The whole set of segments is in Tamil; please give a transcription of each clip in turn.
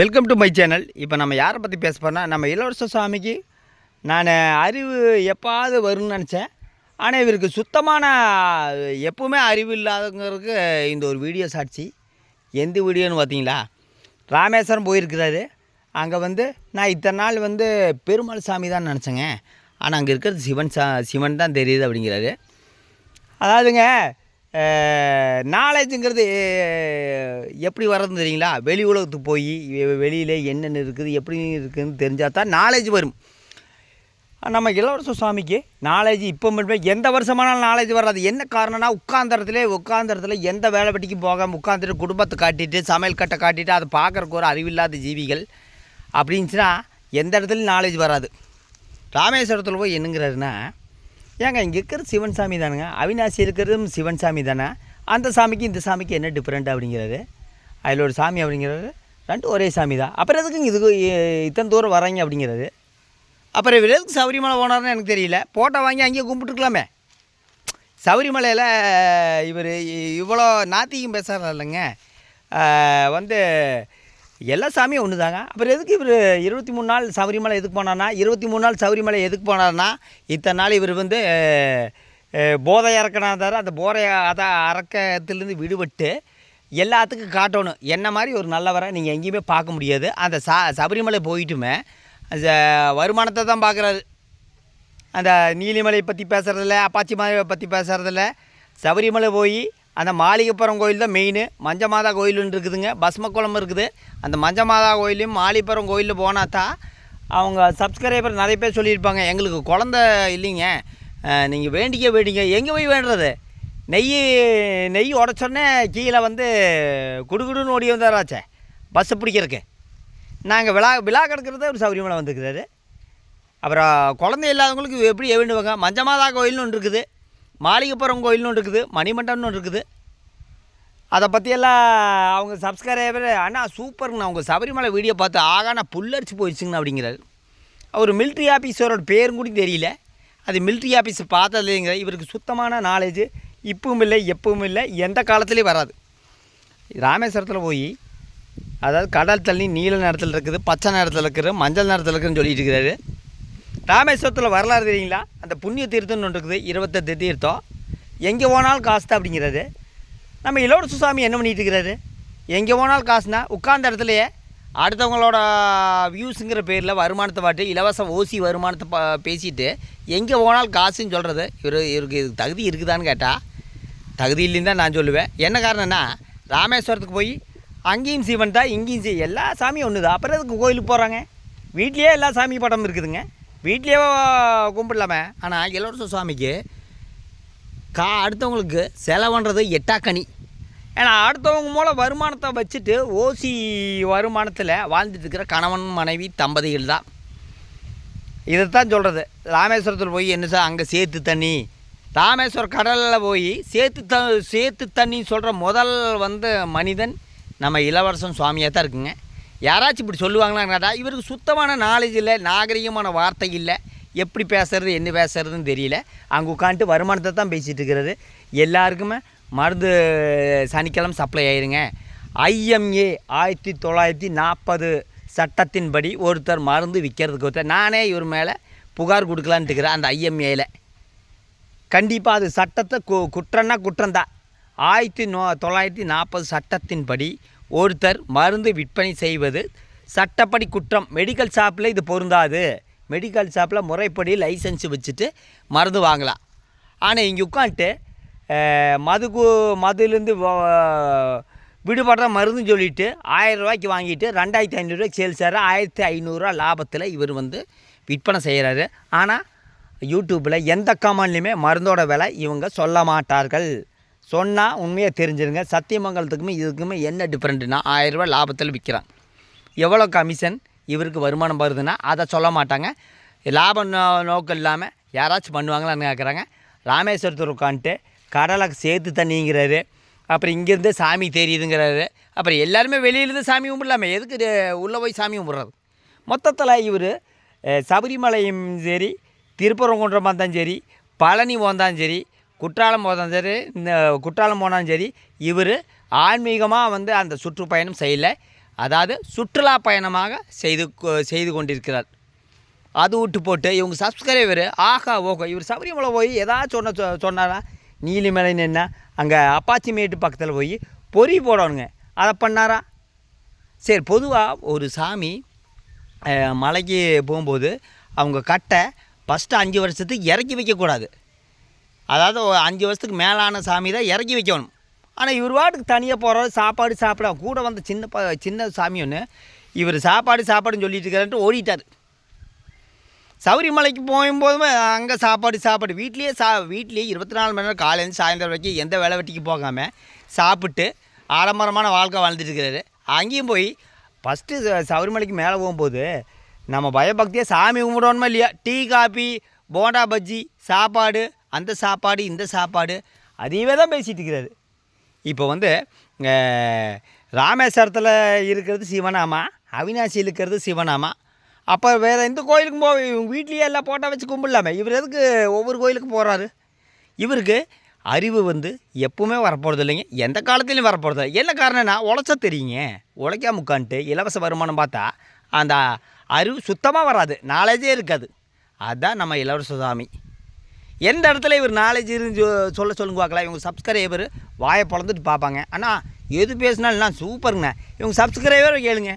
வெல்கம் டு மை சேனல் இப்போ நம்ம யாரை பற்றி பேச போனால் நம்ம இளவரச சுவாமிக்கு நான் அறிவு எப்பாவது வரும்னு நினச்சேன். ஆனால் இவருக்கு சுத்தமான எப்பவுமே அறிவு இல்லாதவங்களுக்கு இந்த ஒரு வீடியோ சாட்சி. எந்த வீடியோன்னு பார்த்தீங்களா ராமேஸ்வரம் போயிருக்கிறாரு. அங்கே வந்து நான் இத்தனை நாள் வந்து பெருமாள் சாமி தான் நினச்சேங்க. ஆனால் அங்கே இருக்கிறது சிவன் சா சிவன் தான் தெரியுது அப்படிங்கிறாரு. அதாவதுங்க நாலேஜுங்கிறது எப்படி வர்றதுன்னு தெரியுங்களா? வெளி உலகத்துக்கு போய் வெளியில் என்னென்ன இருக்குது எப்படி இருக்குதுன்னு தெரிஞ்சால் தான் நாலேஜ் வரும் நம்ம இளவரச சுவாமிக்கு நாலேஜ் இப்போ மட்டுமே எந்த வருஷமானாலும் நாலேஜ் வராது. என்ன காரணம்னா உட்காந்தரத்துல உட்காந்தரத்துல எந்த வேலை வெட்டிக்கும் போகாமல் உட்காந்துட்டு குடும்பத்தை காட்டிட்டு சமையல் கட்டை காட்டிட்டு அதை பார்க்குறக்கு ஒரு அறிவில்லாத ஜீவிகள் அப்படின்ச்சுன்னா எந்த இடத்துலையும் நாலேஜ் வராது. ராமேஸ்வரத்தில் போய் என்னங்கிறாருன்னா ஏங்க இங்கே இருக்கிற சிவன் சாமி தானுங்க. அவினாசி இருக்கிறதும் சிவன் சாமி தானே? அந்த சாமிக்கு இந்த சாமிக்கு என்ன டிஃப்ரெண்ட் அப்படிங்கிறாரு அதில் ஒரு சாமி அப்படிங்கிறாரு ரெண்டும் ஒரே சாமி தான். அப்புறம் எதுக்குங்க இதுக்கு இத்தனை தூரம் வராங்க அப்படிங்கிறது? அப்புறம் இவர் எதுக்கு சபரிமலை போனார்னு எனக்கு தெரியல. போட்டோ வாங்கி அங்கேயே கும்பிட்டுருக்கலாமே. சபரிமலையில் இவர் இவ்வளோ நாத்திகம் பேசுகிறார் இல்லைங்க வந்து எல்லா சாமியும் ஒன்று தாங்க அப்புறம் எதுக்கு இவர் இருபத்தி மூணு நாள் சபரிமலை எதுக்கு போனார்னா இருபத்தி மூணு நாள் சபரிமலை எதுக்கு போனார்னா இத்தனை நாள் இவர் வந்து போதை இறக்கினாதார் அந்த போதை அதை அறக்கத்துலேருந்து விடுபட்டு எல்லாத்துக்கும் காட்டணும். என்ன மாதிரி ஒரு நல்லவரை நீங்கள் எங்கேயுமே பார்க்க முடியாது. அந்த சா சபரிமலை போயிட்டுமே அந்த வருமானத்தை தான் பார்க்குறாரு. அந்த நீலிமலை பற்றி பேசுகிறதில்ல அப்பாச்சி மலையை பற்றி பேசுகிறதில்ல சபரிமலை போய் அந்த மாளிகைப்புறம் கோயில் தான் மெயின் மஞ்ச மாதா கோயிலுன்னு இருக்குதுங்க. பஸ்மக்குளம் இருக்குது. அந்த மஞ்ச மாதா கோயிலையும் மாளிகைப்புறம் கோயிலில் போனால் தான் அவங்க சப்ஸ்கிரைபர் நிறைய பேர் சொல்லியிருப்பாங்க எங்களுக்கு குழந்த இல்லைங்க. நீங்கள் வேண்டிக்க வேண்டிங்க எங்கே போய் வேண்டுறது? நெய் நெய் உடச்சோடனே கீழே வந்து குடுகுடுன்னு ஓடி வந்தாராச்சே பஸ்ஸு பிடிக்கிறதுக்கு. நாங்கள் விழா விழா கிடக்கிறது ஒரு சௌரியமலை வந்துருக்குறாரு அப்புறம் குழந்தை இல்லாதவங்களுக்கு எப்படி வேண்டுவாங்க? மஞ்சமாதா கோயில்னு ஒன்று இருக்குது. மாளிகைப்புறம் கோயில்னு ஒன்று இருக்குது மணிமண்டபம்னு ஒன்று இருக்குது. அதை பற்றியெல்லாம் அவங்க சப்ஸ்கிரைபர் அண்ணா சூப்பருங்கண்ணா அவங்க சபரிமலை வீடியோ பார்த்து ஆகா புல்லரிச்சு போயிடுச்சுங்கண்ணா அப்படிங்கிறாரு. அவர் மிலிட்ரி ஆஃபீஸரோட பேரும் கூட தெரியல. அது மிலிட்ரி ஆஃபீஸர் பார்த்ததுங்கிற இவருக்கு சுத்தமான நாலேஜ் இப்பவும் இல்லை எப்பவும் இல்லை எந்த காலத்துலேயும் வராது. ராமேஸ்வரத்தில் போய் அதாவது கடல் தண்ணி நீல நேரத்தில் இருக்குது பச்சை நேரத்தில் இருக்குது மஞ்சள் நேரத்தில் இருக்குதுன்னு சொல்லிட்டு இருக்கிறாரு. ராமேஸ்வரத்தில் வரலாறு தெரியுங்களா? அந்த புண்ணிய தீர்த்தம்னு ஒன்று இருக்குது இருபத்தெட்டு தீர்த்தம். எங்கே போனாலும் காசு தான் அப்படிங்கிறது. நம்ம இளவரச சுசாமி என்ன பண்ணிட்டு இருக்கிறாரு? எங்கே போனாலும் காசுனா உட்கார்ந்த இடத்துலையே அடுத்தவங்களோட வியூஸுங்கிற பேரில் வருமானத்தை பாட்டு இலவச ஓசி வருமானத்தை பா பேசிட்டு எங்கே போனாலும் காசுன்னு சொல்கிறது இவர் இவருக்கு இதுக்கு தகுதி இருக்குதான்னு கேட்டால் தகுதி இல்லைன்னு தான் நான் சொல்லுவேன். என்ன காரணம்னா ராமேஸ்வரத்துக்கு போய் அங்கேயும் சிவன் தான் இங்கேயும் சி எல்லா சாமியும் ஒன்று தான் அப்புறம் அதுக்கு கோயிலுக்கு போகிறாங்க வீட்லேயே எல்லா சாமி படம் இருக்குதுங்க. வீட்லேயே கும்பிடலாமே? ஆனால் இளவரச சுவாமிக்கு கா அடுத்தவங்களுக்கு செலவுன்றது எட்டாக்கனி. ஏன்னா அடுத்தவங்க மூலம் வருமானத்தை வச்சுட்டு ஓசி வருமானத்தில் வாழ்ந்துட்டு இருக்கிற கணவன் மனைவி தம்பதிகள் தான். இதைத்தான் சொல்கிறது ராமேஸ்வரத்தில் போய் என்ன சார் அங்கே சேத்து தண்ணி. ராமேஸ்வரம் கடலில் போய் சேத்து த சேத்து தண்ணி சொல்கிற முதல் வந்து மனிதன் நம்ம இளவரசன் சுவாமியாக தான் இருக்குங்க. யாராச்சும் இப்படி சொல்லுவாங்களான்னு கேட்டால் இவருக்கு சுத்தமான நாலேஜ் இல்லை நாகரிகமான வார்த்தை இல்லை. எப்படி பேசுறது என்ன பேசுறதுன்னு தெரியல. அங்கே உட்காந்துட்டு வருமானத்தை தான் பேசிகிட்டு இருக்கிறது. எல்லாருக்குமே மருந்து சனிக்கிழமை சப்ளை ஆயிருங்க. ஐஎம்ஏ ஆயிரத்தி தொள்ளாயிரத்தி நாற்பது சட்டத்தின்படி ஒருத்தர் மருந்து விற்கிறதுக்கு ஒருத்தர் நானே இவர் மேலே புகார் கொடுக்கலான்ட்டு இருக்கிறேன் அந்த ஐஎம்ஏல. கண்டிப்பாக அது சட்டத்தை கு குற்றம்னா குற்றம்தான். ஆயிரத்தி நோ தொள்ளாயிரத்தி நாற்பது சட்டத்தின்படி ஒருத்தர் மருந்து விற்பனை செய்வது சட்டப்படி குற்றம். மெடிக்கல் ஷாப்பில் இது பொருந்தாது. மெடிக்கல் ஷாப்பில் முறைப்படி லைசன்ஸ் வச்சுட்டு மருந்து வாங்கலாம். ஆனால் இங்கே உட்காந்துட்டு மதுக்கு மதுலேருந்து விடுபடுற மருந்துன்னு சொல்லிட்டு ஆயிரம் ரூபாய்க்கு வாங்கிட்டு ரெண்டாயிரத்தி ஐநூறுரூவா சேல்ஸ் ஆகிற ஆயிரத்தி ஐநூறுரூவா லாபத்தில் இவர் வந்து விற்பனை செய்கிறாரு ஆனால் யூடியூப்பில் எந்த கமெண்ட்லையுமே மருந்தோட விலை இவங்க சொல்ல மாட்டார்கள். சொன்னால் உண்மையாக தெரிஞ்சிருங்க. சத்தியமங்கலத்துக்குமே இதுக்குமே என்ன டிஃப்ரெண்ட்டுனா ஆயிரரூபா லாபத்தில் விற்கிறான் எவ்வளோ கமிஷன் இவருக்கு வருமானம் வருதுன்னா அதை சொல்ல மாட்டாங்க. லாபம் நோ நோக்கம் இல்லாமல் யாராச்சும் பண்ணுவாங்களான்னு கேட்குறாங்க ராமேஸ்வரத்தில் உட்காந்துட்டு கடலை சேர்த்து தண்ணிங்கிறாரு. அப்புறம் இங்கேருந்து சாமி தெரியுதுங்கிறாரு. அப்புறம் எல்லாருமே வெளியிலேருந்து சாமி கும்பிடலாமே. எதுக்கு உள்ளே போய் சாமி கும்பிட்றது? மொத்தத்தில் இவர் சபரிமலையும் சரி திருப்பரங்குன்றம் வந்தாலும் சரி பழனி வந்தாலும் சரி குற்றாலம் போதும் சரி இந்த குற்றாலம் போனாலும் சரி இவர் ஆன்மீகமாக வந்து அந்த சுற்றுப்பயணம் செய்யலை. அதாவது சுற்றுலா பயணமாக செய்து கொ- செய்து கொண்டிருக்கிறார். அது விட்டு போட்டு இவங்க சப்ஸ்கிரைபர் ஆஹா ஓகோ இவர் சபரிமலை போய் ஏதாச்சும் சொன்ன சொ- சொன்னாரா? நீலிமலை நின்னா அங்கே அப்பாச்சி மேட்டு பக்கத்தில் போய் பொறி போடணுங்க. அதை பண்ணாரா? சரி பொதுவாக ஒரு சாமி மலைக்கு போகும்போது அவங்க கட்டை ஃபஸ்ட்டு அஞ்சு வருஷத்துக்கு இறக்கி வைக்கக்கூடாது. அதாவது ஒரு அஞ்சு வருஷத்துக்கு மேலான சாமி தான் இறக்கி வைக்கணும். ஆனால் இவர் வாட்டுக்கு தனியாக போகிறாரு சாப்பாடு சாப்பிட கூட வந்த சின்ன ப சின்ன சாமி ஒன்று இவர் சாப்பாடு சாப்பாடுன்னு சொல்லிட்டு இருக்காருன்ட்டு ஓடிட்டார். சபரிமலைக்கு போகும்போதுமே அங்கே சாப்பாடு சாப்பாடு. வீட்லேயே சா வீட்லேயே இருபத்தி நாலு மணி நேரம் காலையிலேருந்து சாயந்தரம் வரைக்கும் எந்த வேலை வெட்டிக்கு போகாமல் சாப்பிட்டு ஆடம்பரமான வாழ்க்கை வாழ்ந்துட்டு இருக்கிறாரு அங்கேயும் போய் ஃபஸ்ட்டு சபரிமலைக்கு மேலே போகும்போது நம்ம பயபக்தியாக சாமி கும்பிடணுமா இல்லையா? டீ காபி போண்டா பஜ்ஜி சாப்பாடு அந்த சாப்பாடு இந்த சாப்பாடு அதையவே தான் பேசிகிட்டு இருக்கிறாரு. இப்போ வந்து ராமேஸ்வரத்தில் இருக்கிறது சிவனாமா அவினாசி இருக்கிறது சிவனாமா அப்போ வேறு எந்த கோயிலுக்கும் போய் இவங்க வீட்லேயே எல்லாம் போட்டால் வச்சு கும்பிடலாமே? இவர் எதுக்கு ஒவ்வொரு கோயிலுக்கும் போகிறாரு இவருக்கு அறிவு வந்து எப்பவுமே வரப்போகிறது இல்லைங்க. எந்த காலத்துலையும் வரப்போகிறது இல்லை. என்ன காரணம்னா உழைச்சா தெரியுங்க. உழைக்காம உட்காந்துட்டு இலவச வருமானம் பார்த்தா அந்த அறிவு சுத்தமாக வராது. நாலேஜே இருக்காது. அதுதான் நம்ம இளவரச சாமி எந்த இடத்துல இவர் நாலேஜ் இருந்து சொல்ல சொல்லுங்க பார்க்கலாம் இவங்க சப்ஸ்கிரைபர் வாயை பிளந்துட்டு பார்ப்பாங்க ஆனால் எது பேசினாலும் நான் சூப்பருங்க இவங்க சப்ஸ்கிரைபர் கேளுங்க.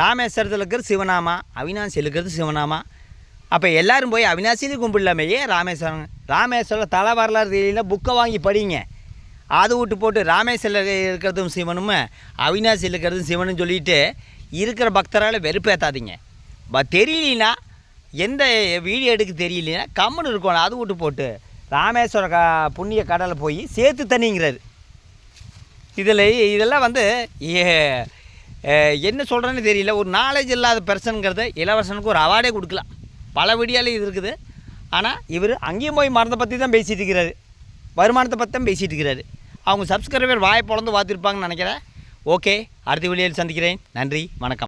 ராமேஸ்வரத்தில் இருக்கிறது சிவனாமா அவினாசி இருக்கிறது சிவனாமா அப்போ எல்லோரும் போய் அவினாசிலையும் கும்பிடலாமே. ஏன் ராமேஸ்வரம்? ராமேஸ்வரம் தலை வரலாறு தெரியல புக்கை வாங்கி படிங்க. அது விட்டு போட்டு ராமேஸ்வரில் இருக்கிறதும் சிவனும் அவினாசியில் இருக்கிறதும் சிவனும் சொல்லிட்டு இருக்கிற பக்தரால் வெறுப்பேற்றாதீங்க தெரியலனா எந்த வீடியோ எடுக்க தெரியலனா கம்முன்னு இருக்கணும் அது விட்டு போட்டு. ராமேஸ்வர க புண்ணிய கடலை போய் சேர்த்து தண்ணிங்கிறாரு. இதில் இதெல்லாம் வந்து ஏ- என்ன சொல்கிறேன்னு தெரியல. ஒரு நாலேஜ் இல்லாத பெர்சனுங்கிறத இளவரசனுக்கு ஒரு அவார்டே கொடுக்கலாம். பல வீடியோவில் இது இருக்குது. ஆனால் இவர் அங்கேயும் போய் மரத்தை பற்றி தான் பேசிகிட்டு இருக்கிறாரு. வருமானத்தை பற்றி தான் பேசிகிட்டு இருக்கிறாரு. அவங்க சப்ஸ்கிரைபர் வாயை பொழந்து பார்த்துருப்பாங்கன்னு நினைக்கிறேன். ஓகே அடுத்த வீடியோவில் சந்திக்கிறேன். நன்றி வணக்கம்.